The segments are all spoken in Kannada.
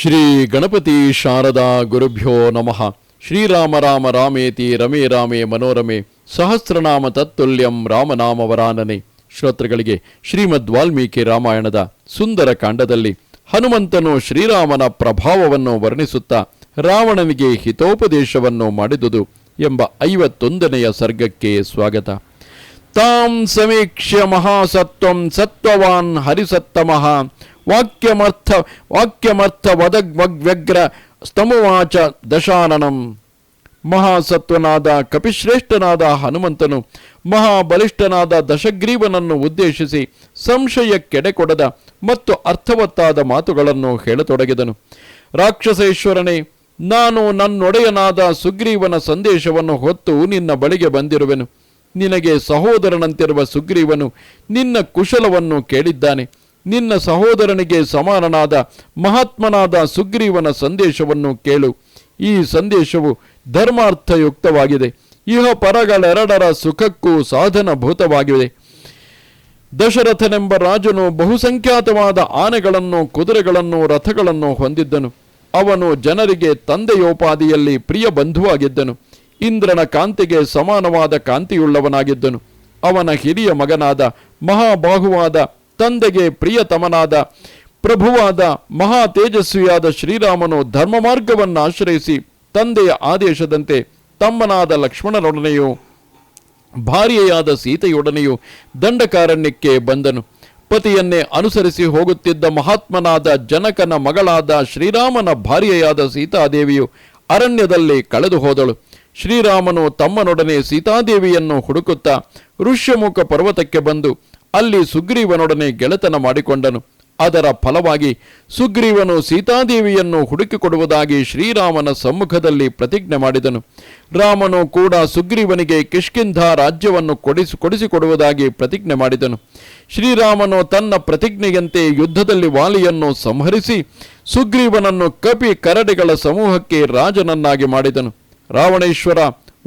ಶ್ರೀ ಗಣಪತಿ ಶಾರದಾ ಗುರುಭ್ಯೋ ನಮಃ. ಶ್ರೀರಾಮ ರಾಮ ರಾಮೇತಿ ರಮೇ ರಾಮೇ ಮನೋರಮೆ. ಸಹಸ್ರನಾಮ ತತ್ತುಲ್ಯಂ ರಾಮನಾಮವರಾನನೆ ಶ್ರೋತೃಗಳಿಗೆ ಶ್ರೀಮದ್ ವಾಲ್ಮೀಕಿ ರಾಮಾಯಣದ ಸುಂದರ ಕಾಂಡದಲ್ಲಿ ಹನುಮಂತನು ಶ್ರೀರಾಮನ ಪ್ರಭಾವವನ್ನು ವರ್ಣಿಸುತ್ತಾ ರಾವಣನಿಗೆ ಹಿತೋಪದೇಶವನ್ನು ಮಾಡಿದುದು ಎಂಬ ಐವತ್ತೊಂದನೆಯ ಸರ್ಗಕ್ಕೆ ಸ್ವಾಗತ. ತಾಂ ಸಮೀಕ್ಷ್ಯ ಮಹಾಸತ್ವಂ ಸತ್ವವಾನ್ ಹರಿಸತ್ತಮಃ. ವಾಕ್ಯಮರ್ಥ ವಾಕ್ಯಮರ್ಥ ವದಗ್ವ್ಯಗ್ರ ಸ್ತಮವಾಚ ದಶಾನನಂ. ಮಹಾಸತ್ವನಾದ, ಕಪಿಶ್ರೇಷ್ಠನಾದ ಹನುಮಂತನು ಮಹಾಬಲಿಷ್ಠನಾದ ದಶಗ್ರೀವನನ್ನು ಉದ್ದೇಶಿಸಿ ಸಂಶಯಕ್ಕೆಡೆಕೊಡದ ಮತ್ತು ಅರ್ಥವತ್ತಾದ ಮಾತುಗಳನ್ನು ಹೇಳತೊಡಗಿದನು. ರಾಕ್ಷಸೇಶ್ವರನೇ, ನಾನು ನನ್ನೊಡೆಯನಾದ ಸುಗ್ರೀವನ ಸಂದೇಶವನ್ನು ಹೊತ್ತು ನಿನ್ನ ಬಳಿಗೆ ಬಂದಿರುವೆನು. ನಿನಗೆ ಸಹೋದರನಂತಿರುವ ಸುಗ್ರೀವನು ನಿನ್ನ ಕುಶಲವನ್ನು ಕೇಳಿದ್ದಾನೆ. ನಿನ್ನ ಸಹೋದರನಿಗೆ ಸಮಾನನಾದ ಮಹಾತ್ಮನಾದ ಸುಗ್ರೀವನ ಸಂದೇಶವನ್ನು ಕೇಳು. ಈ ಸಂದೇಶವು ಧರ್ಮಾರ್ಥಯುಕ್ತವಾಗಿದೆ. ಇಹ ಪರಗಳೆರಡರ ಸುಖಕ್ಕೂ ಸಾಧನಭೂತವಾಗಿದೆ. ದಶರಥನೆಂಬ ರಾಜನು ಬಹುಸಂಖ್ಯಾತವಾದ ಆನೆಗಳನ್ನು, ಕುದುರೆಗಳನ್ನು, ರಥಗಳನ್ನು ಹೊಂದಿದ್ದನು. ಅವನು ಜನರಿಗೆ ತಂದೆಯೋಪಾದಿಯಲ್ಲಿ ಪ್ರಿಯ ಬಂಧುವಾಗಿದ್ದನು. ಇಂದ್ರನ ಕಾಂತಿಗೆ ಸಮಾನವಾದ ಕಾಂತಿಯುಳ್ಳವನಾಗಿದ್ದನು. ಅವನ ಹಿರಿಯ ಮಗನಾದ ಮಹಾಬಾಹುವಾದ ತಂದೆಗೆ ಪ್ರಿಯತಮನಾದ ಪ್ರಭುವಾದ ಮಹಾ ತೇಜಸ್ವಿಯಾದ ಶ್ರೀರಾಮನು ಧರ್ಮ ಮಾರ್ಗವನ್ನು ಆಶ್ರಯಿಸಿ ತಂದೆಯ ಆದೇಶದಂತೆ ತಮ್ಮನಾದ ಲಕ್ಷ್ಮಣನೊಡನೆಯೂ ಭಾರ್ಯೆಯಾದ ಸೀತೆಯೊಡನೆಯೂ ದಂಡಕಾರಣ್ಯಕ್ಕೆ ಬಂದನು. ಪತಿಯನ್ನೇ ಅನುಸರಿಸಿ ಹೋಗುತ್ತಿದ್ದ ಮಹಾತ್ಮನಾದ ಜನಕನ ಮಗಳಾದ ಶ್ರೀರಾಮನ ಭಾರ್ಯೆಯಾದ ಸೀತಾದೇವಿಯು ಅರಣ್ಯದಲ್ಲಿ ಕಳೆದು ಹೋದಳು. ಶ್ರೀರಾಮನು ತಮ್ಮನೊಡನೆ ಸೀತಾದೇವಿಯನ್ನು ಹುಡುಕುತ್ತಾ ಋಷ್ಯಮುಖ ಪರ್ವತಕ್ಕೆ ಬಂದು ಅಲ್ಲಿ ಸುಗ್ರೀವನೊಡನೆ ಗೆಳೆತನ ಮಾಡಿಕೊಂಡನು. ಅದರ ಫಲವಾಗಿ ಸುಗ್ರೀವನು ಸೀತಾದೇವಿಯನ್ನು ಹುಡುಕಿಕೊಡುವುದಾಗಿ ಶ್ರೀರಾಮನ ಸಮ್ಮುಖದಲ್ಲಿ ಪ್ರತಿಜ್ಞೆ ಮಾಡಿದನು. ರಾಮನು ಕೂಡ ಸುಗ್ರೀವನಿಗೆ ಕಿಷ್ಕಿಂಧ ರಾಜ್ಯವನ್ನು ಕೊಡಿಸಿ, ಕೊಡಿಸಿಕೊಡುವುದಾಗಿ ಪ್ರತಿಜ್ಞೆ ಮಾಡಿದನು. ಶ್ರೀರಾಮನು ತನ್ನ ಪ್ರತಿಜ್ಞೆಯಂತೆ ಯುದ್ಧದಲ್ಲಿ ವಾಲಿಯನ್ನು ಸಂಹರಿಸಿ ಸುಗ್ರೀವನನ್ನು ಕಪಿ ಕರಡಿಗಳ ಸಮೂಹಕ್ಕೆ ರಾಜನನ್ನಾಗಿ ಮಾಡಿದನು. ರಾವಣೇಶ್ವರ,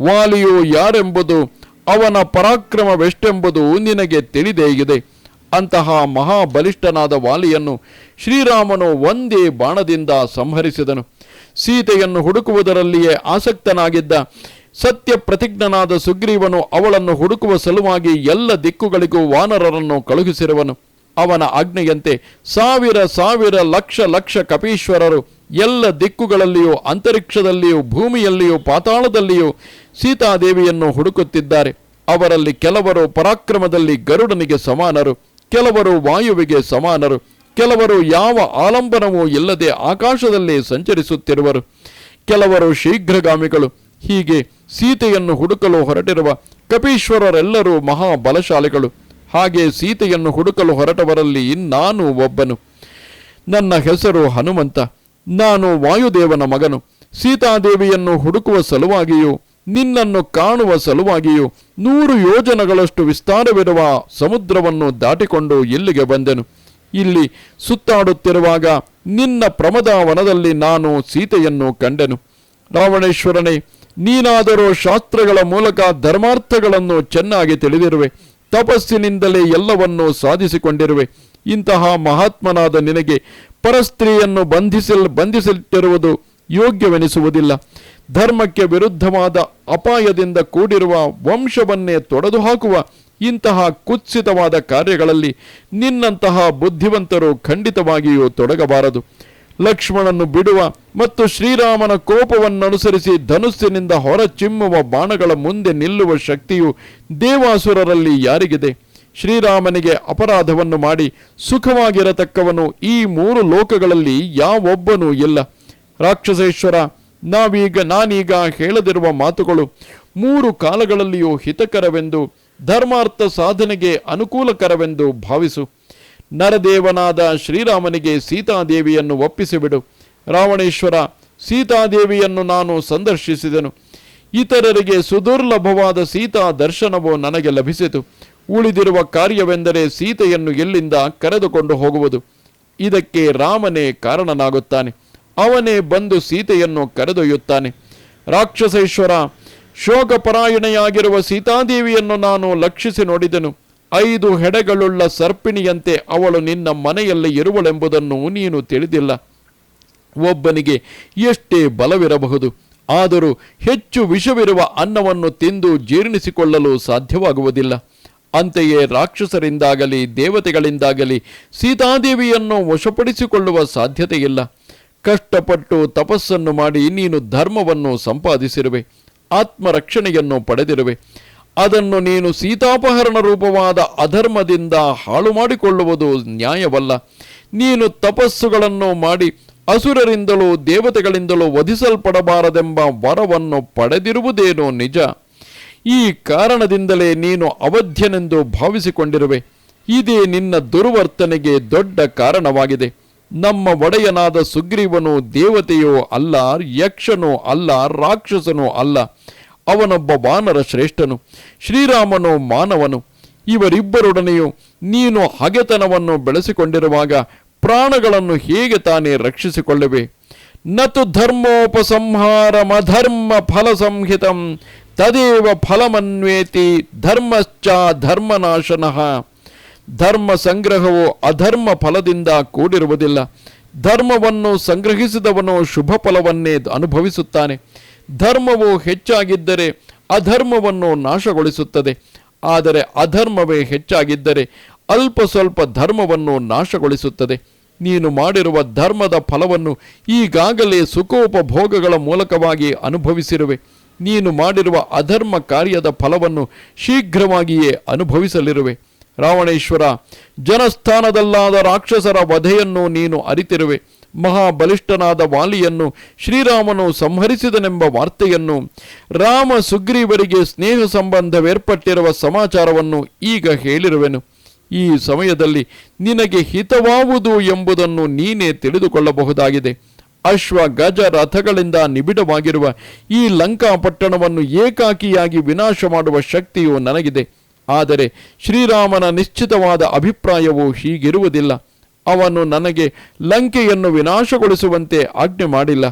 ವಾಲಿಯು ಯಾರೆಂಬುದು ಅವನ ಪರಾಕ್ರಮವೆಷ್ಟೆಂಬುದು ನಿನಗೆ ತಿಳಿದೇ ಇದೆ ಅಂತಹ ಮಹಾಬಲಿಷ್ಠನಾದ ವಾಲಿಯನ್ನು ಶ್ರೀರಾಮನು ಒಂದೇ ಬಾಣದಿಂದ ಸಂಹರಿಸಿದನು. ಸೀತೆಯನ್ನು ಹುಡುಕುವುದರಲ್ಲಿಯೇ ಆಸಕ್ತನಾಗಿದ್ದ ಸತ್ಯ ಪ್ರತಿಜ್ಞನಾದ ಸುಗ್ರೀವನು ಅವಳನ್ನು ಹುಡುಕುವ ಸಲುವಾಗಿ ಎಲ್ಲ ದಿಕ್ಕುಗಳಿಗೂ ವಾನರರನ್ನು ಕಳುಹಿಸಿರುವನು. ಅವನ ಆಜ್ಞೆಯಂತೆ ಸಾವಿರ ಸಾವಿರ ಲಕ್ಷ ಲಕ್ಷ ಕಪೀಶ್ವರರು ಎಲ್ಲ ದಿಕ್ಕುಗಳಲ್ಲಿಯೂ, ಅಂತರಿಕ್ಷದಲ್ಲಿಯೂ, ಭೂಮಿಯಲ್ಲಿಯೂ, ಪಾತಾಳದಲ್ಲಿಯೂ ಸೀತಾದೇವಿಯನ್ನು ಹುಡುಕುತ್ತಿದ್ದಾರೆ. ಅವರಲ್ಲಿ ಕೆಲವರು ಪರಾಕ್ರಮದಲ್ಲಿ ಗರುಡನಿಗೆ ಸಮಾನರು, ಕೆಲವರು ವಾಯುವಿಗೆ ಸಮಾನರು, ಕೆಲವರು ಯಾವ ಆಲಂಬನವೂ ಇಲ್ಲದೆ ಆಕಾಶದಲ್ಲಿ ಸಂಚರಿಸುತ್ತಿರುವರು. ಕೆಲವರು ಶೀಘ್ರಗಾಮಿಗಳು, ಹೀಗೆ ಸೀತೆಯನ್ನು ಹುಡುಕಲು ಹೊರಟಿರುವ ಕಪೀಶ್ವರರೆಲ್ಲರೂ ಮಹಾಬಲಶಾಲಿಗಳು. ಹಾಗೆ ಸೀತೆಯನ್ನು ಹುಡುಕಲು ಹೊರಟವರಲ್ಲಿ ಇನ್ನಾನು ಒಬ್ಬನು. ನನ್ನ ಹೆಸರು ಹನುಮಂತ. ನಾನು ವಾಯುದೇವನ ಮಗನು. ಸೀತಾದೇವಿಯನ್ನು ಹುಡುಕುವ ಸಲುವಾಗಿಯೂ, ನಿನ್ನನ್ನು ಕಾಣುವ ಸಲುವಾಗಿಯೂ ನೂರು ಯೋಜನಗಳಷ್ಟು ವಿಸ್ತಾರವಿರುವ ಸಮುದ್ರವನ್ನು ದಾಟಿಕೊಂಡು ಇಲ್ಲಿಗೆ ಬಂದೆನು. ಇಲ್ಲಿ ಸುತ್ತಾಡುತ್ತಿರುವಾಗ ನಿನ್ನ ಪ್ರಮದಾವನದಲ್ಲಿ ನಾನು ಸೀತೆಯನ್ನು ಕಂಡೆನು. ರಾವಣೇಶ್ವರನೇ, ನೀನಾದರೂ ಶಾಸ್ತ್ರಗಳ ಮೂಲಕ ಧರ್ಮಾರ್ಥಗಳನ್ನು ಚೆನ್ನಾಗಿ ತಿಳಿದಿರುವೆ. ತಪಸ್ಸಿನಿಂದಲೇ ಎಲ್ಲವನ್ನೂ ಸಾಧಿಸಿಕೊಂಡಿರುವೆ. ಇಂತಹ ಮಹಾತ್ಮನಾದ ನಿನಗೆ ಪರಸ್ತ್ರೀಯನ್ನು ಬಂಧಿಸಲ್ ಬಂಧಿಸಿಟ್ಟಿರುವುದು ಯೋಗ್ಯವೆನಿಸುವುದಿಲ್ಲ. ಧರ್ಮಕ್ಕೆ ವಿರುದ್ಧವಾದ ಅಪಾಯದಿಂದ ಕೂಡಿರುವ ವಂಶವನ್ನೇ ತೊಡೆದು ಹಾಕುವ ಇಂತಹ ಕುತ್ಸಿತವಾದ ಕಾರ್ಯಗಳಲ್ಲಿ ನಿನ್ನಂತಹ ಬುದ್ಧಿವಂತರು ಖಂಡಿತವಾಗಿಯೂ ತೊಡಗಬಾರದು. ಲಕ್ಷ್ಮಣನ್ನು ಬಿಡುವ ಮತ್ತು ಶ್ರೀರಾಮನ ಕೋಪವನ್ನನುಸರಿಸಿ ಧನುಸ್ಸಿನಿಂದ ಹೊರಚಿಮ್ಮುವ ಬಾಣಗಳ ಮುಂದೆ ನಿಲ್ಲುವ ಶಕ್ತಿಯು ದೇವಾಸುರರಲ್ಲಿ ಯಾರಿಗಿದೆ? ಶ್ರೀರಾಮನಿಗೆ ಅಪರಾಧವನ್ನು ಮಾಡಿ ಸುಖವಾಗಿರತಕ್ಕವನು ಈ ಮೂರು ಲೋಕಗಳಲ್ಲಿ ಯಾವೊಬ್ಬನೂ ಇಲ್ಲ. ರಾಕ್ಷಸೇಶ್ವರ, ನಾವೀಗ ನಾನೀಗ ಹೇಳದಿರುವ ಮಾತುಗಳು ಮೂರು ಕಾಲಗಳಲ್ಲಿಯೂ ಹಿತಕರವೆಂದು, ಧರ್ಮಾರ್ಥ ಸಾಧನೆಗೆ ಅನುಕೂಲಕರವೆಂದು ಭಾವಿಸು. ನರದೇವನಾದ ಶ್ರೀರಾಮನಿಗೆ ಸೀತಾದೇವಿಯನ್ನು ಒಪ್ಪಿಸಿಬಿಡು. ರಾವಣೇಶ್ವರ, ಸೀತಾದೇವಿಯನ್ನು ನಾನು ಸಂದರ್ಶಿಸಿದೆನು. ಇತರರಿಗೆ ಸುದುರ್ಲಭವಾದ ಸೀತಾ ದರ್ಶನವು ನನಗೆ ಲಭಿಸಿತು. ಉಳಿದಿರುವ ಕಾರ್ಯವೆಂದರೆ ಸೀತೆಯನ್ನು ಎಲ್ಲಿಂದ ಕರೆದುಕೊಂಡು ಹೋಗುವುದು? ಇದಕ್ಕೆ ರಾಮನೇ ಕಾರಣನಾಗುತ್ತಾನೆ. ಅವನೇ ಬಂದು ಸೀತೆಯನ್ನು ಕರೆದೊಯ್ಯುತ್ತಾನೆ. ರಾಕ್ಷಸೇಶ್ವರ, ಶೋಕಪರಾಯಣೆಯಾಗಿರುವ ಸೀತಾದೇವಿಯನ್ನು ನಾನು ಲಕ್ಷಿಸಿ ನೋಡಿದೆನು. ಐದು ಹೆಡೆಗಳುಳ್ಳ ಸರ್ಪಿಣಿಯಂತೆ ಅವಳು ನಿನ್ನ ಮನೆಯಲ್ಲಿ ಇರುವಳೆಂಬುದನ್ನು ನೀನು ತಿಳಿದಿಲ್ಲ. ಒಬ್ಬನಿಗೆ ಎಷ್ಟೇ ಬಲವಿರಬಹುದು, ಆದರೂ ಹೆಚ್ಚು ವಿಷವಿರುವ ಅನ್ನವನ್ನು ತಿಂದು ಜೀರ್ಣಿಸಿಕೊಳ್ಳಲು ಸಾಧ್ಯವಾಗುವುದಿಲ್ಲ. ಅಂತೆಯೇ ರಾಕ್ಷಸರಿಂದಾಗಲಿ, ದೇವತೆಗಳಿಂದಾಗಲಿ ಸೀತಾದೇವಿಯನ್ನು ವಶಪಡಿಸಿಕೊಳ್ಳುವ ಸಾಧ್ಯತೆಯಿಲ್ಲ. ಕಷ್ಟಪಟ್ಟು ತಪಸ್ಸನ್ನು ಮಾಡಿ ನೀನು ಧರ್ಮವನ್ನು ಸಂಪಾದಿಸಿರುವೆ, ಆತ್ಮರಕ್ಷಣೆಯನ್ನು ಪಡೆದಿರುವೆ. ಅದನ್ನು ನೀನು ಸೀತಾಪಹರಣ ರೂಪವಾದ ಅಧರ್ಮದಿಂದ ಹಾಳು ಮಾಡಿಕೊಳ್ಳುವುದು ನ್ಯಾಯವಲ್ಲ. ನೀನು ತಪಸ್ಸುಗಳನ್ನು ಮಾಡಿ ಅಸುರರಿಂದಲೂ ದೇವತೆಗಳಿಂದಲೂ ವಧಿಸಲ್ಪಡಬಾರದೆಂಬ ವರವನ್ನು ಪಡೆದಿರುವುದೇನೋ ನಿಜ. ಈ ಕಾರಣದಿಂದಲೇ ನೀನು ಅವಧ್ಯನೆಂದು ಭಾವಿಸಿಕೊಂಡಿರುವೆ. ಇದೇ ನಿನ್ನ ದುರ್ವರ್ತನೆಗೆ ದೊಡ್ಡ ಕಾರಣವಾಗಿದೆ. ನಮ್ಮ ಒಡೆಯನಾದ ಸುಗ್ರೀವನು ದೇವತೆಯೋ ಅಲ್ಲ, ಯಕ್ಷನೋ ಅಲ್ಲ, ರಾಕ್ಷಸನೋ ಅಲ್ಲ. ಅವನೊಬ್ಬ ವಾನರ ಶ್ರೇಷ್ಠನು, ಶ್ರೀರಾಮನು ಮಾನವನು. ಇವರಿಬ್ಬರೊಡನೆಯೂ ನೀನು ಹಗೆತನವನ್ನು ಬೆಳೆಸಿಕೊಂಡಿರುವಾಗ ಪ್ರಾಣಗಳನ್ನು ಹೇಗೆ ತಾನೇ ರಕ್ಷಿಸಿಕೊಳ್ಳುವೆ? ನತು ಧರ್ಮೋಪಸಂಹಾರಮಧರ್ಮ ಫಲ ಸಂಹಿತಂ ತದೇವ ಫಲಮನ್ವೇತಿ ಧರ್ಮಶ್ಚ ಧರ್ಮನಾಶನಃ ಧರ್ಮ ಸಂಗ್ರಹವು ಅಧರ್ಮ ಫಲದಿಂದ ಕೂಡಿರುವುದಿಲ್ಲ। ಧರ್ಮವನ್ನು ಸಂಗ್ರಹಿಸಿದವನು ಶುಭ ಫಲವನ್ನೇ ಅನುಭವಿಸುತ್ತಾನೆ। ಧರ್ಮವು ಹೆಚ್ಚಾಗಿದ್ದರೆ ಅಧರ್ಮವನ್ನು ನಾಶಗೊಳಿಸುತ್ತದೆ। ಆದರೆ ಅಧರ್ಮವೇ ಹೆಚ್ಚಾಗಿದ್ದರೆ ಅಲ್ಪ ಸ್ವಲ್ಪ ಧರ್ಮವನ್ನು ನಾಶಗೊಳಿಸುತ್ತದೆ। ನೀನು ಮಾಡಿರುವ ಧರ್ಮದ ಫಲವನ್ನು ಈಗಾಗಲೇ ಸುಖೋಪಭೋಗಗಳ ಮೂಲಕವಾಗಿ ಅನುಭವಿಸಿರುವೆ। ನೀನು ಮಾಡಿರುವ ಅಧರ್ಮ ಕಾರ್ಯದ ಫಲವನ್ನು ಶೀಘ್ರವಾಗಿಯೇ ಅನುಭವಿಸಲಿರುವೆ. ರಾವಣೇಶ್ವರ, ಜನಸ್ಥಾನದಲ್ಲಾದ ರಾಕ್ಷಸರ ವಧೆಯನ್ನು ನೀನು ಅರಿತಿರುವೆ. ಮಹಾಬಲಿಷ್ಠನಾದ ವಾಲಿಯನ್ನು ಶ್ರೀರಾಮನು ಸಂಹರಿಸಿದನೆಂಬ ವಾರ್ತೆಯನ್ನು ರಾಮ ಸುಗ್ರೀವರಿಗೆ ಸ್ನೇಹ ಸಂಬಂಧವೇರ್ಪಟ್ಟಿರುವ ಸಮಾಚಾರವನ್ನು ಈಗ ಹೇಳಿರುವೆನು. ಈ ಸಮಯದಲ್ಲಿ ನಿನಗೆ ಹಿತವಾವುದು ಎಂಬುದನ್ನು ನೀನೇ ತಿಳಿದುಕೊಳ್ಳಬಹುದಾಗಿದೆ. ಅಶ್ವ ಗಜ ರಥಗಳಿಂದ ನಿಬಿಡವಾಗಿರುವ ಈ ಲಂಕಾ ಪಟ್ಟಣವನ್ನು ಏಕಾಕಿಯಾಗಿ ವಿನಾಶ ಮಾಡುವ ಶಕ್ತಿಯು ನನಗಿದೆ. ಆದರೆ ಶ್ರೀರಾಮನ ನಿಶ್ಚಿತವಾದ ಅಭಿಪ್ರಾಯವು ಹೀಗಿರುವುದಿಲ್ಲ. ಅವನು ನನಗೆ ಲಂಕೆಯನ್ನು ವಿನಾಶಗೊಳಿಸುವಂತೆ ಆಜ್ಞೆ ಮಾಡಿಲ್ಲ.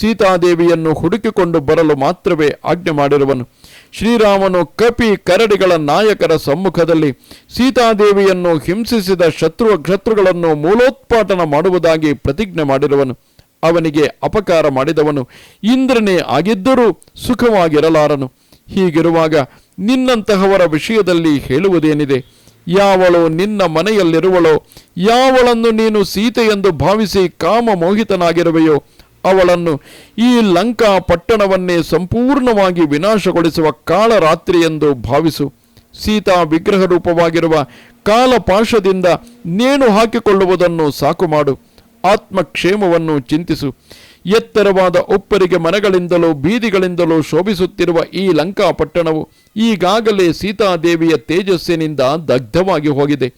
ಸೀತಾದೇವಿಯನ್ನು ಹುಡುಕಿಕೊಂಡು ಬರಲು ಮಾತ್ರವೇ ಆಜ್ಞೆ ಮಾಡಿರುವನು. ಶ್ರೀರಾಮನು ಕಪಿ ಕರಡಿಗಳ ನಾಯಕರ ಸಮ್ಮುಖದಲ್ಲಿ ಸೀತಾದೇವಿಯನ್ನು ಹಿಂಸಿಸಿದ ಶತ್ರು ಶತ್ರುಗಳನ್ನು ಮೂಲೋತ್ಪಾಟನ ಮಾಡುವುದಾಗಿ ಪ್ರತಿಜ್ಞೆ ಮಾಡಿರುವನು. ಅವನಿಗೆ ಅಪಕಾರ ಮಾಡಿದವನು ಇಂದ್ರನೇ ಆಗಿದ್ದರೂ ಸುಖವಾಗಿರಲಾರನು. ಹೀಗಿರುವಾಗ ನಿನ್ನಂತಹವರ ವಿಷಯದಲ್ಲಿ ಹೇಳುವುದೇನಿದೆ? ಯಾವಳು ನಿನ್ನ ಮನೆಯಲ್ಲಿರುವಳೋ, ಯಾವಳನ್ನು ನೀನು ಸೀತೆಯೆಂದು ಭಾವಿಸಿ ಕಾಮ ಮೋಹಿತನಾಗಿರುವೆಯೋ ಅವಳನ್ನು ಈ ಲಂಕಾ ಪಟ್ಟಣವನ್ನೇ ಸಂಪೂರ್ಣವಾಗಿ ವಿನಾಶಗೊಳಿಸುವ ಕಾಳರಾತ್ರಿ ಎಂದು ಭಾವಿಸು. ಸೀತಾ ವಿಗ್ರಹ ರೂಪವಾಗಿರುವ ಕಾಲಪಾಶದಿಂದ ನೇಣು ಹಾಕಿಕೊಳ್ಳುವುದನ್ನು ಸಾಕು ಮಾಡು. ಆತ್ಮಕ್ಷೇಮವನ್ನು ಚಿಂತಿಸು. ಎತ್ತರವಾದ ಒಪ್ಪರಿಗೆ ಮನಗಳಿಂದಲೋ ಬೀದಿಗಳಿಂದಲೋ ಶೋಭಿಸುತ್ತಿರುವ ಈ ಲಂಕಾ ಪಟ್ಟಣವು ಈಗಾಗಲೇ ಸೀತಾದೇವಿಯ ತೇಜಸ್ಸಿನಿಂದ ದಗ್ಧವಾಗಿ ಹೋಗಿದೆ.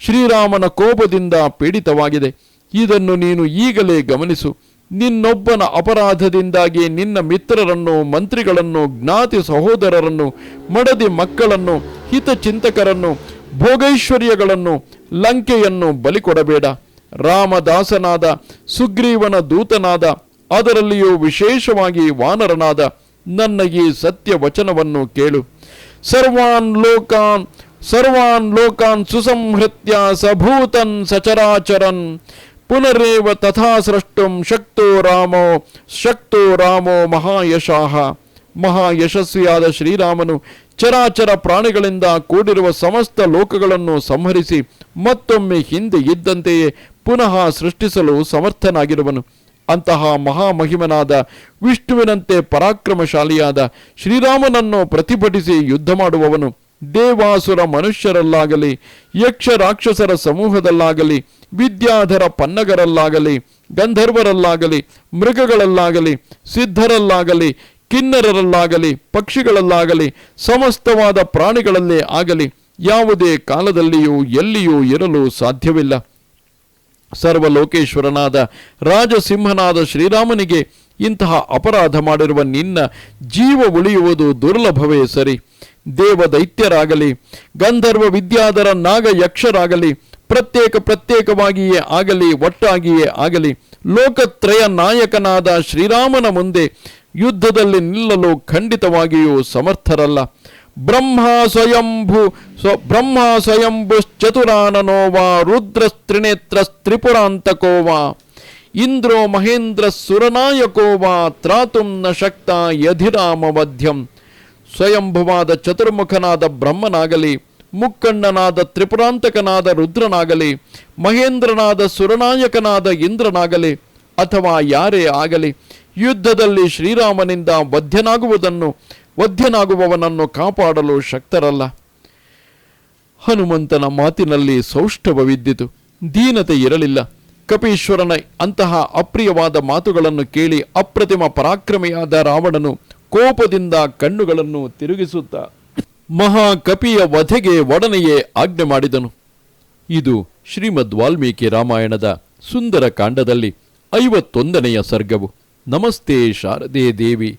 ಶ್ರೀರಾಮನ ಕೋಪದಿಂದ ಪೀಡಿತವಾಗಿದೆ. ಇದನ್ನು ನೀನು ಈಗಲೇ ಗಮನಿಸು. ನಿನ್ನೊಬ್ಬನ ಅಪರಾಧದಿಂದಾಗಿ ನಿನ್ನ ಮಿತ್ರರನ್ನು, ಮಂತ್ರಿಗಳನ್ನು, ಜ್ಞಾತಿ ಸಹೋದರರನ್ನು, ಮಡದಿ ಮಕ್ಕಳನ್ನು, ಹಿತಚಿಂತಕರನ್ನು, ಭೋಗೈಶ್ವರ್ಯಗಳನ್ನು, ಲಂಕೆಯನ್ನು ಬಲಿಕೊಡಬೇಡ. ರಾಮದಾಸನಾದ, ಸುಗ್ರೀವನ ದೂತನಾದ, ಅದರಲ್ಲಿಯೂ ವಿಶೇಷವಾಗಿ ವಾನರನಾದ ನನ್ನ ಈ ಸತ್ಯ ವಚನವನ್ನು ಕೇಳು. ಸರ್ವಾನ್ ಲೋಕಾನ್ ಸರ್ವಾನ್ ಲೋಕಾನ್ ಸುಸಂಹೃತ್ಯ ಸಭೂತನ್ ಸಚರಾಚರನ್. ಪುನರೇವ ತಥಾ ಸೃಷ್ಟುಂ ಶಕ್ತೋ ರಾಮೋ ಶಕ್ತೋ ರಾಮೋ ಮಹಾಯಶಾಹ. ಮಹಾಯಶಸ್ವಿಯಾದ ಶ್ರೀರಾಮನು ಚರಾಚರ ಪ್ರಾಣಿಗಳಿಂದ ಕೂಡಿರುವ ಸಮಸ್ತ ಲೋಕಗಳನ್ನು ಸಂಹರಿಸಿ ಮತ್ತೊಮ್ಮೆ ಹಿಂದೆ ಇದ್ದಂತೆಯೇ ಪುನಃ ಸೃಷ್ಟಿಸಲು ಸಮರ್ಥನಾಗಿರುವನು. ಅಂತಹ ಮಹಾಮಹಿಮನಾದ ವಿಷ್ಣುವಿನಂತೆ ಪರಾಕ್ರಮಶಾಲಿಯಾದ ಶ್ರೀರಾಮನನ್ನು ಪ್ರತಿಭಟಿಸಿ ಯುದ್ಧ ಮಾಡುವವನು. ದೇವಾಸುರ ಮನುಷ್ಯರಲ್ಲಾಗಲಿ ಯಕ್ಷ ರಾಕ್ಷಸರ ಸಮೂಹದಲ್ಲಾಗಲಿ, ವಿದ್ಯಾಧರ ಪನ್ನಗರಲ್ಲಾಗಲಿ, ಗಂಧರ್ವರಲ್ಲಾಗಲಿ, ಮೃಗಗಳಲ್ಲಾಗಲಿ, ಸಿದ್ಧರಲ್ಲಾಗಲಿ, ಕಿನ್ನರರಲ್ಲಾಗಲಿ, ಪಕ್ಷಿಗಳಲ್ಲಾಗಲಿ, ಸಮಸ್ತವಾದ ಪ್ರಾಣಿಗಳಲ್ಲೇ ಆಗಲಿ, ಯಾವುದೇ ಕಾಲದಲ್ಲಿಯೂ ಎಲ್ಲಿಯೂ ಇರಲು ಸಾಧ್ಯವಿಲ್ಲ. ಸರ್ವಲೋಕೇಶ್ವರನಾದ ರಾಜಸಿಂಹನಾದ ಶ್ರೀರಾಮನಿಗೆ ಇಂತಹ ಅಪರಾಧ ಮಾಡಿರುವ ನಿನ್ನ ಜೀವ ಉಳಿಯುವುದು ದುರ್ಲಭವೇ ಸರಿ. ದೇವ ದೈತ್ಯರಾಗಲಿ ಗಂಧರ್ವ ವಿದ್ಯಾಧರ ನಾಗ ಯಕ್ಷರಾಗಲಿ ಪ್ರತ್ಯೇಕ ಪ್ರತ್ಯೇಕವಾಗಿಯೇ ಆಗಲಿ, ಒಟ್ಟಾಗಿಯೇ ಆಗಲಿ, ಲೋಕತ್ರಯ ನಾಯಕನಾದ ಶ್ರೀರಾಮನ ಮುಂದೆ ಯುದ್ಧದಲ್ಲಿ ನಿಲ್ಲಲು ಖಂಡಿತವಾಗಿಯೂ ಸಮರ್ಥರಲ್ಲ. ಬ್ರಹ್ಮ ಸ್ವಯಂಭು ಸ್ವ ಬ್ರಹ್ಮ ಸ್ವಯಂಭುಶ್ಚತುರಾನನೋ ವಾ ರುದ್ರಸ್ತ್ರಿನೇತ್ರಸ್ತ್ರಿಪುರಾಂತಕೋ ವಾ ಇಂದ್ರೋ ಮಹೇಂದ್ರ ಸುರನಾಯಕೋ ವಾ ತ್ರಾತುಂ ನ ಶಕ್ತ ಯಧಿರಾಮವಧ್ಯಂ. ಸ್ವಯಂಭುವಾದ ಚತುರ್ಮುಖನಾದ ಬ್ರಹ್ಮನಾಗಲಿ, ಮುಕ್ಕಣ್ಣನಾದ ತ್ರಿಪುರಾಂತಕನಾದ ರುದ್ರನಾಗಲಿ, ಮಹೇಂದ್ರನಾದ ಸುರನಾಯಕನಾದ ಇಂದ್ರನಾಗಲಿ, ಅಥವಾ ಯಾರೇ ಆಗಲಿ, ಯುದ್ಧದಲ್ಲಿ ಶ್ರೀರಾಮನಿಂದ ವಧ್ಯನಾಗುವುದನ್ನು ವಧ್ಯನಾಗುವವನನ್ನು ಕಾಪಾಡಲು ಶಕ್ತರಲ್ಲ. ಹನುಮಂತನ ಮಾತಿನಲ್ಲಿ ಸೌಷ್ಠವವಿದ್ದಿತು. ದೀನತೆ ಇರಲಿಲ್ಲ. ಕಪೀಶ್ವರನ ಅಂತಹ ಅಪ್ರಿಯವಾದ ಮಾತುಗಳನ್ನು ಕೇಳಿ ಅಪ್ರತಿಮ ಪರಾಕ್ರಮಿಯಾದ ರಾವಣನು ಕೋಪದಿಂದ ಕಣ್ಣುಗಳನ್ನು ತಿರುಗಿಸುತ್ತಾ ಮಹಾಕಪಿಯ ವಧೆಗೆ ಒಡನೆಯೇ ಆಜ್ಞೆ ಮಾಡಿದನು. ಇದು ಶ್ರೀಮದ್ ವಾಲ್ಮೀಕಿ ರಾಮಾಯಣದ ಸುಂದರ ಕಾಂಡದಲ್ಲಿ ಐವತ್ತೊಂದನೆಯ ಸರ್ಗವು. ನಮಸ್ತೆ ಶಾರದೆ ದೇವಿ.